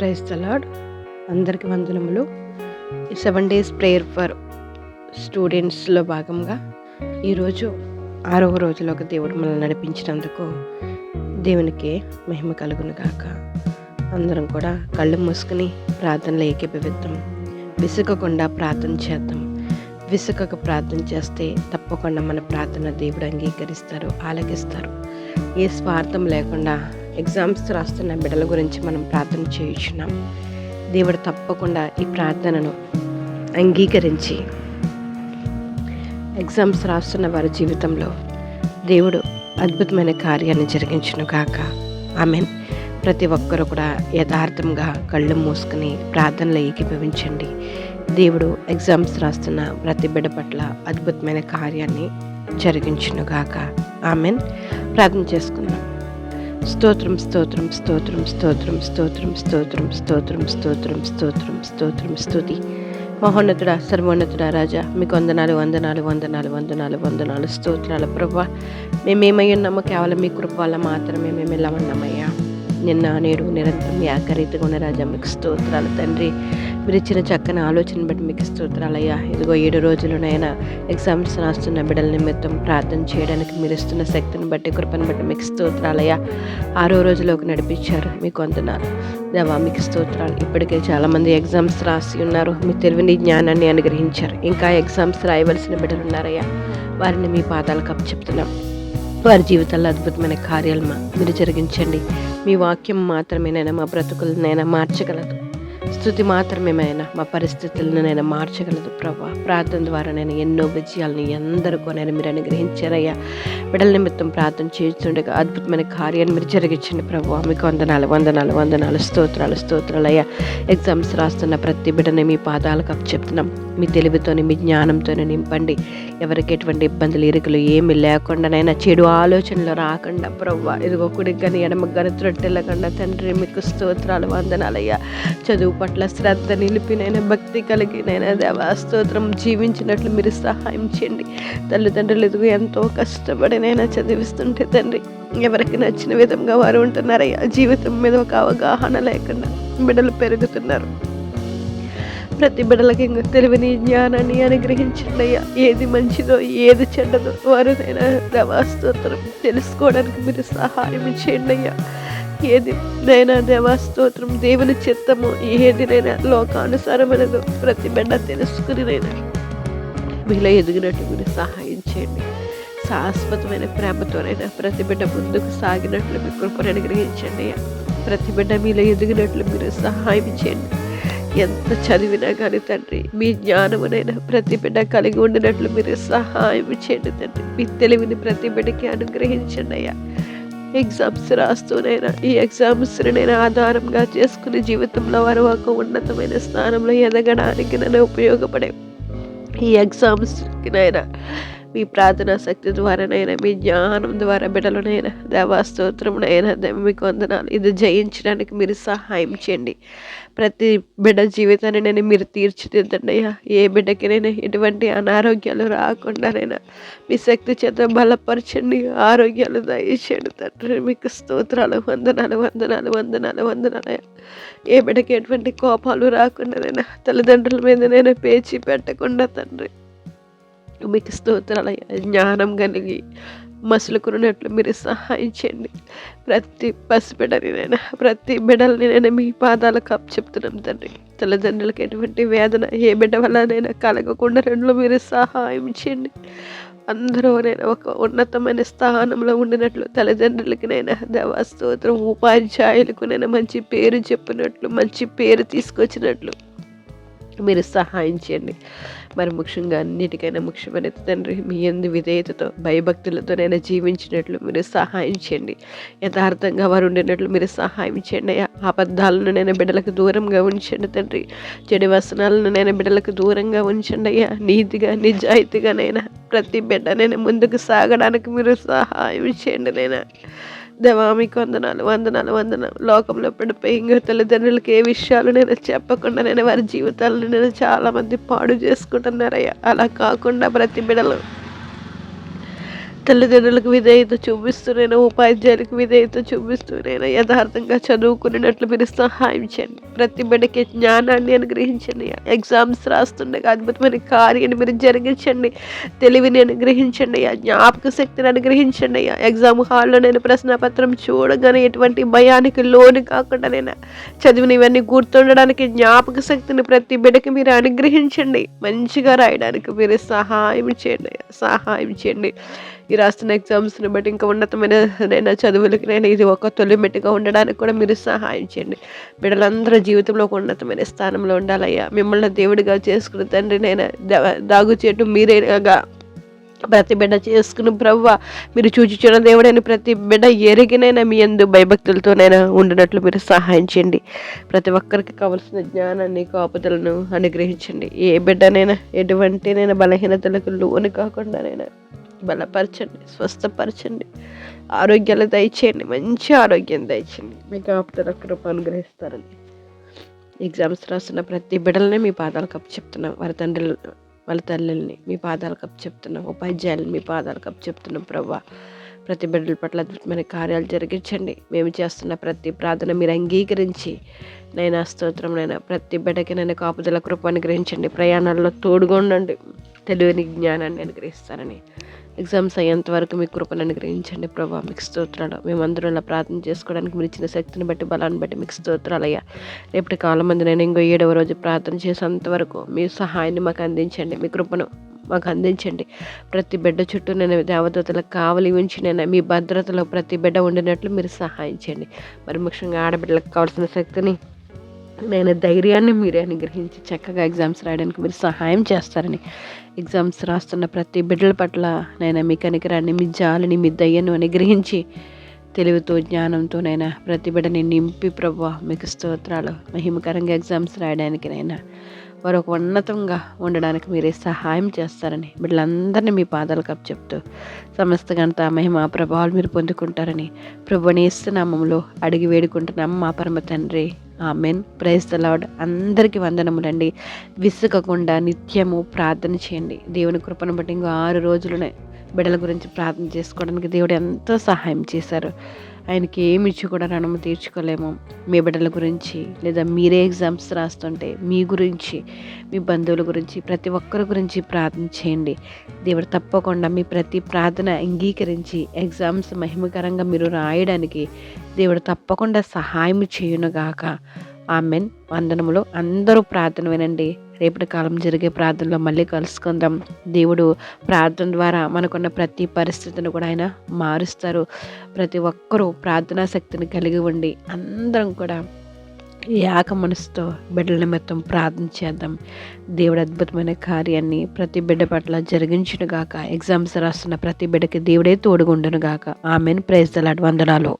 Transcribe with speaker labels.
Speaker 1: Praise lord అందరికి వందనములు. ఈ సెవెన్ డేస్ ప్రేయర్ ఫర్ స్టూడెంట్స్లో భాగంగా ఈరోజు ఆరవ రోజులోకి దేవుడు మనల్ని నడిపించినందుకు దేవునికి మహిమ కలుగును గాక. అందరం కూడా కళ్ళు మూసుకుని ప్రార్థనలు ఏకీభవిద్దాం. విసుగకుండా ప్రార్థన చేద్దాం. విసుకక ప్రార్థన చేస్తే తప్పకుండా మన ప్రార్థన దేవుడు అంగీకరిస్తారు ఆలకిస్తారు. ఏ స్వార్థం లేకుండా ఎగ్జామ్స్ రాస్తున్న బిడ్డల గురించి మనం ప్రార్థన చేయించున్నాం. దేవుడు తప్పకుండా ఈ ప్రార్థనను అంగీకరించి ఎగ్జామ్స్ రాస్తున్న వారి జీవితంలో దేవుడు అద్భుతమైన కార్యాన్ని జరిగించును కాక ఆమెన్. ప్రతి ఒక్కరు కూడా యథార్థంగా కళ్ళు మూసుకుని ప్రార్థనలో ఏకీభవించండి. దేవుడు ఎగ్జామ్స్ రాస్తున్న ప్రతి బిడ్డ పట్ల అద్భుతమైన కార్యాన్ని జరిగించును గాక. ఆమెన్. ప్రార్థన చేసుకుందాం. స్తోత్రం స్తోత్రం స్తోత్రం స్తోత్రం స్తోత్రం స్తోత్రం స్తోత్రం స్తోత్రం స్తోత్రం స్తోత్రం స్తుతి మహోన్నతుడ సర్వోన్నతుడ రాజా మీకు వందనాలు వందనాలు వందనాలు వందనాలు వందనాలు స్తోత్రాల ప్రభా. మేమేమై ఉన్నామో కేవలం మీ కృప వల్ల మాత్రమే మేము ఎలా ఉన్నామయ్యా. నిన్న నేడు నిరంతరం ఏకరీతిగా ఉన్న రాజా మీకు స్తోత్రాలు తండ్రి. మీరు ఇచ్చిన చక్కని ఆలోచన బట్టి మీకు స్తోత్రాలయ్యా ఇదిగో ఏడు రోజులునైనా ఎగ్జామ్స్ రాస్తున్న బిడ్డల నిమిత్తం ప్రార్థన చేయడానికి మీరు ఇస్తున్న శక్తిని బట్టి కృపను బట్టి మీకు స్తోత్రాలయ్యా ఆరో రోజులోకి నడిపించారు మీకు వందనాలు దేవా మీకు స్తోత్రాలు. ఇప్పటికే చాలామంది ఎగ్జామ్స్ రాసి ఉన్నారు. మీ తెలివిని జ్ఞానాన్ని అనుగ్రహించారు. ఇంకా ఎగ్జామ్స్ రాయవలసిన బిడ్డలు ఉన్నారయ్యా. వారిని మీ పాదాలకు అప్పచెప్తున్నాం. వారి జీవితాల్లో అద్భుతమైన కార్యాలు మీరు జరిగించండి. మీ వాక్యం మాత్రమేనైనా మా బ్రతుకులనైనా మార్చగలదు. స్థుతి మాత్రమేమైనా మా పరిస్థితులను నేను మార్చగలదు ప్రభా. ప్రార్థన ద్వారా నేను ఎన్నో విజయాలను ఎందరికో నేను మీరు అనుగ్రహించారయ్యా. బిడల నిమిత్తం ప్రార్థన చేస్తుండగా అద్భుతమైన కార్యాన్ని మీరు జరిగించండి ప్రభు. మీకు వందనాలు వందనాలు వందనాలు స్తోత్రాలు స్తోత్రాలయ్యా. ఎగ్జామ్స్ రాస్తున్న ప్రతి బిడ్డని మీ పాదాలకు చెప్తున్నాం మీ తెలివితోని మీ జ్ఞానంతోనే నింపండి. ఎవరికి ఎటువంటి ఇబ్బందులు ఇరుకులు ఏమి లేకుండానైనా చెడు ఆలోచనలు రాకుండా ప్రవ్వ ఇదిగో కుడికి కానీ ఎడమ కానీ త్రొట్టెళ్ళకుండా తండ్రి మీకు స్తోత్రాలు వందనాలయ్యా. చదువు పట్ల శ్రద్ధ నిలిపినైనా భక్తి కలిగినైనా దేవా స్తోత్రం జీవించినట్లు మీరు సహాయం చేయండి. తల్లిదండ్రులు ఎదుగు ఎంతో కష్టపడినైనా చదివిస్తుంటే తండ్రి ఎవరికి నచ్చిన విధంగా వారు ఉంటున్నారయ్యా? జీవితం మీద ఒక అవగాహన లేకుండా బిడ్డలు పెరుగుతున్నారు. ప్రతి బిడ్డలకి ఇంకా తెలివిని జ్ఞానాన్ని అనుగ్రహించండి అయ్యా. ఏది మంచిదో ఏది చెడ్డదో వారు నేను దేవాస్తోత్రం తెలుసుకోవడానికి మీరు సహాయం చేయండి అయ్యా. ఏది నైనా దేవాస్తోత్రం దేవుని చిత్తము ఏదినైనా లోకానుసారమైనదో. ప్రతి బిడ్డ తెలుసుకునినైనా మీలో ఎదిగినట్టు మీరు సహాయం చేయండి. శాశ్వతమైన ప్రేమతోనైనా ప్రతి బిడ్డ ముందుకు సాగినట్లు మీ కృపను అనుగ్రహించండి ప్రతి బిడ్డ మీలో ఎదిగినట్లు మీరు సహాయం చేయండి. ఎంత చదివినా కానీ తండ్రి మీ జ్ఞానమునైనా ప్రతి బిడ్డ కలిగి ఉండినట్లు మీరు సహాయం చేయండి తండ్రి. మీ తెలివిని ప్రతి బిడ్డకి అనుగ్రహించండి అయ్యా. ఎగ్జామ్స్ రాస్తూనైనా ఈ ఎగ్జామ్స్ నేను ఆధారంగా చేసుకుని జీవితంలో వారు ఒక ఉన్నతమైన స్థానంలో ఎదగడానికి నన్ను ఉపయోగపడే ఈ ఎగ్జామ్స్కినైనా మీ ప్రార్థనా శక్తి ద్వారానైనా మీ జ్ఞానం ద్వారా బిడలనైనా దేవాస్తోత్రమునైనా మీకు వందనాలు. ఇది జయించడానికి మీరు సహాయం చేయండి. ప్రతి బిడ్డ జీవితాన్ని నేను మీరు తీర్చిదిద్దండి అయ్యా ఏ బిడ్డకినైనా ఎటువంటి అనారోగ్యాలు రాకుండానైనా మీ శక్తి చేత బలపరచండి. ఆరోగ్యాలు దయచేయండి తండ్రి. మీకు స్తోత్రాలు వందనాలు వందనాలు వందనాలు వందనాలు ఏ బిడ్డకి ఎటువంటి కోపాలు రాకుండానైనా తల్లిదండ్రుల మీద నేను పేచి పెట్టకుండా తండ్రి. మీకు స్తోత్రాలు జ్ఞానం కలిగి మసులుకున్నట్లు మీరు సహాయం చేయండి ప్రతి పసిబిడ్డని నేను ప్రతి బిడ్డలని నేను మీ పాదాలకు అప్ చెప్తున్నాం తండ్రి. తల్లిదండ్రులకి ఎటువంటి వేదన ఏ బిడ్డ వల్ల నేను కలగకుండా రెండు మీరు సహాయం చేయండి. అందరూ నేను ఒక ఉన్నతమైన స్థానంలో ఉండినట్లు తల్లిదండ్రులకి నేను దేవస్తోత్రం ఉపాధ్యాయులకు నేను మంచి పేరు చెప్పినట్లు మంచి పేరు తీసుకొచ్చినట్లు మీరు సహాయం చేయండి. మరి ముఖ్యంగా అన్నిటికైనా ముఖ్యమైన తండ్రి మీ ఎందు విధేయతతో భయభక్తులతో నేను జీవించినట్లు మీరు సహాయం చేయండి. యథార్థంగా వారు ఉండినట్లు మీరు సహాయం చేయండి అబద్ధాలను నేను బిడ్డలకు దూరంగా ఉంచండి తండ్రి. చెడు వసనాలను నేను బిడ్డలకు దూరంగా ఉంచండి అయ్యా. నీతిగా నిజాయితీగా నైనా ప్రతి బిడ్డ నేను ముందుకు సాగడానికి మీరు సహాయం చేయండి నైనా దేవా మీకు వందనాలు వందనాలు వందనాలు. లోకంలో పడిపోయి ఇంకా తల్లిదండ్రులకి ఏ విషయాలు నేను చెప్పకుండా నేను వారి జీవితాలను నేను చాలామంది పాడు చేసుకుంటున్నారయ్యా. అలా కాకుండా ప్రతి బిడలు. తల్లిదండ్రులకు విధేయత చూపిస్తూ నేను ఉపాధ్యాయులకు విధేయత చూపిస్తూ నేను యథార్థంగా చదువుకునేటట్లు మీరు సహాయం చేయండి. ప్రతి బిడ్డకి జ్ఞానాన్ని అనుగ్రహించండి. ఎగ్జామ్స్ రాస్తుండగా అద్భుతమైన కార్యాన్ని మీరు జరిగించండి. తెలివిని అనుగ్రహించండి. జ్ఞాపక శక్తిని అనుగ్రహించండి. అయ్యా ఎగ్జామ్ హాల్లో నేను ప్రశ్నపత్రం చూడగానే ఎటువంటి భయానికి లోను కాకుండా నేను చదివిన ఇవన్నీ గుర్తుండడానికి జ్ఞాపక శక్తిని ప్రతి బిడ్డకి మీరు అనుగ్రహించండి. మంచిగా రాయడానికి మీరు సహాయం చేయండి. సహాయం చేయండి. ఈ రాస్తున్న ఎగ్జామ్స్ని బట్టి ఇంకా ఉన్నతమైన నేను చదువులకి నేను ఇది ఒక తొలిమెట్టుగా ఉండడానికి కూడా మీరు సహాయం చేయండి. బిడ్డలందరూ జీవితంలో ఒక ఉన్నతమైన స్థానంలో ఉండాలయ్యా. మిమ్మల్ని దేవుడిగా చేసుకున్న తండ్రి నేను దాగు చేయటం మీరేగా ప్రతి బిడ్డ చేసుకుని ప్రవ్వ మీరు చూచుచున్న దేవుడైన ప్రతి బిడ్డ ఎరిగినైనా మీ ఎందు భయభక్తులతోనైనా ఉండినట్లు మీరు సహాయం చేయండి. ప్రతి ఒక్కరికి కావలసిన జ్ఞానాన్ని కాపుదలను అనుగ్రహించండి. ఏ బిడ్డనైనా ఎటువంటినైనా బలహీనతలకు లోను కాకుండానైనా బలపరచండి స్వస్థపరచండి ఆరోగ్యాలు దయచేయండి మంచి ఆరోగ్యం దయచేయండి. మీ కాపుదల కృప అనుగ్రహిస్తారని. ఎగ్జామ్స్ రాస్తున్న ప్రతి బిడ్డలని మీ పాదాలు కప్పు చెప్తున్నాం వారి తండ్రులు వాళ్ళ తల్లుల్ని మీ పాదాలు కప్పు చెప్తున్నాం ఉపాధ్యాయులను మీ పాదాలు కప్పు చెప్తున్నాం ప్రభా ప్రతి బిడ్డల పట్ల అద్భుతమైన కార్యాలు జరిగించండి. మేము చేస్తున్న ప్రతి ప్రార్థన మీరు అంగీకరించి నైనా స్తోత్రం నైనా ప్రతి బిడ్డకి నేను కాపుదల కృప అనుగ్రహించండి. ప్రయాణాల్లో తోడుగా ఉండండి తెలివిని జ్ఞానాన్ని అనుగ్రహిస్తారని. ఎగ్జామ్స్ అయ్యేంత వరకు మీ కృపను అనుగ్రహించండి ప్రభా. మీకు స్తోత్రాలు. మేమందరం ఇలా ప్రార్థన చేసుకోవడానికి మీరు ఇచ్చిన శక్తిని బట్టి బలాన్ని బట్టి మీకు స్తోత్రాలు అయ్యా. రేపటి కాలం మంది నేను ఇంకో ఏడవ రోజు ప్రార్థన చేసేంత వరకు మీ సహాయాన్ని మాకు అందించండి. మీ కృపను మాకు అందించండి. ప్రతి బిడ్డ చుట్టూ నేను దేవదూతలకు కావలి ఉంచి నేను మీ భద్రతలో ప్రతి బిడ్డ ఉండినట్లు మీరు సహాయించండి మరి ముఖ్యంగా ఆడబిడ్డలకు కావాల్సిన శక్తిని నేను ధైర్యాన్ని మీరే అనుగ్రహించి చక్కగా ఎగ్జామ్స్ రాయడానికి మీరు సహాయం చేస్తారని ఎగ్జామ్స్ రాస్తున్న ప్రతి బిడ్డల పట్ల నేను మీ కనికరాన్ని మీ జాలిని మీ దయ్యను అనుగ్రహించి తెలివితో జ్ఞానంతో నైనా ప్రతి బిడ్డని నింపి ప్రభు మీకు స్తోత్రాలు. మహిమకరంగా ఎగ్జామ్స్ రాయడానికి నైనా వారు ఒక ఉన్నతంగా ఉండడానికి మీరే సహాయం చేస్తారని బిడ్డలందరినీ మీ పాదాలు కప్పు చెప్తూ సమస్త గంట మహిమ ప్రభావాలు మీరు పొందుకుంటారని ప్రభుని నామంలో అడిగి వేడుకుంటున్నాం మా పరమ తండ్రి. ఆమెన్. ప్రైజ్ ద లార్డ్ అందరికీ వందనములండి. విసుగకుండా నిత్యము ప్రార్థన చేయండి. దేవుని కృపను బట్టి ఇంకో ఆరు రోజులనే బిడ్డల గురించి ప్రార్థన చేసుకోవడానికి దేవుడు ఎంతో సహాయం చేశారు. ఆయనకి ఏమి ఇచ్చి కూడా రుణము తీర్చుకోలేము. మీ బిడ్డల గురించి లేదా మీరే ఎగ్జామ్స్ రాస్తుంటే మీ గురించి మీ బంధువుల గురించి ప్రతి ఒక్కరి గురించి ప్రార్థన చేయండి. దేవుడు తప్పకుండా మీ ప్రతి ప్రార్థన అంగీకరించి ఎగ్జామ్స్ మహిమకరంగా మీరు రాయడానికి దేవుడు తప్పకుండా సహాయం చేయునుగాక. ఆమెన్. వందనములు. అందరూ ప్రార్థన వినండి. రేపటి కాలం జరిగే ప్రార్థనలో మళ్ళీ కలుసుకుందాం. దేవుడు ప్రార్థన ద్వారా మనకున్న ప్రతి పరిస్థితిని కూడా ఆయన మారుస్తారు. ప్రతి ఒక్కరూ ప్రార్థనా శక్తిని కలిగి ఉండి అందరం కూడా ఏక మనసుతో బిడ్డల నిమిత్తం ప్రార్థన చేద్దాం. దేవుడు అద్భుతమైన కార్యాన్ని ప్రతి బిడ్డ పట్ల జరిగించునుగాక. ఎగ్జామ్స్ రాస్తున్న ప్రతి బిడ్డకి దేవుడే తోడుగుండును ఆమెను. ప్రైజ్ దలాడ్ వందనాలు.